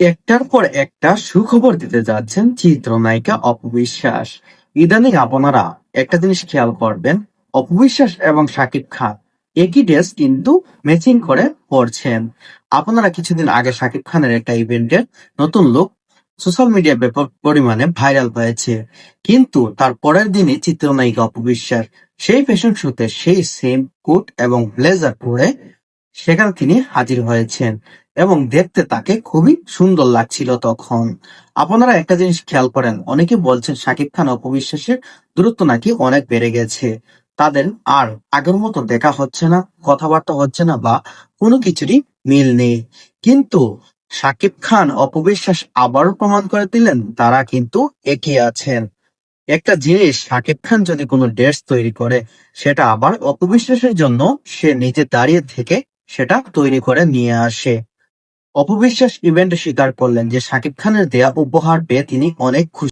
একটার পর একটা সুখবর দিতে যাচ্ছেন চিত্রনায়িকা অপবিশ্বাস। ইদানিং আপনারা একটা জিনিস খেয়াল করবেন, অপবিশ্বাস এবং শাকিব খান একই ড্রেস কিন্তু ম্যাচিং করে পড়ছেন আপনারা কিছুদিন আগে শাকিব খানের একটা ইভেন্টের নতুন লুক সোশ্যাল মিডিয়ায় ব্যাপক পরিমাণে ভাইরাল হয়েছে। কিন্তু তার পরের দিনই চিত্রনায়িকা অপবিশ্বাস সেই ফ্যাশন শোতে সেই সেম কোট এবং ব্লেজার পরে সেখানে তিনি হাজির হয়েছেন। এবং দেখতে তাকে খুবই সুন্দর লাগছিল তখন। আপনারা একটা জিনিস খেয়াল করেন, অনেকে বলছেন শাকিব খান অপবিশ্বাসের দূরত্ব নাকি অনেক বেড়ে গেছে। তাদের আর আগের মতো দেখা হচ্ছে না, কথাবার্তা হচ্ছে না বা কোনো কিছুরই মিল নেই। কিন্তু শাকিব খান অপবিশ্বাস আবারও প্রমাণ করে দিলেন, তারা কিন্তু একই আছেন। একটা জিনিস শাকিব খান যদি কোনো ড্রেস তৈরি করে, সেটা আবার অপবিশ্বাসের জন্য সে নিজে দাঁড়িয়ে থেকে সেটা তৈরি করে নিয়ে আসে। অপবিশ্বাস ইভেন্টে স্বীকার করলেন যে শাকিব খানের দেয়া উপহার পেয়ে তিনি অনেক খুশি।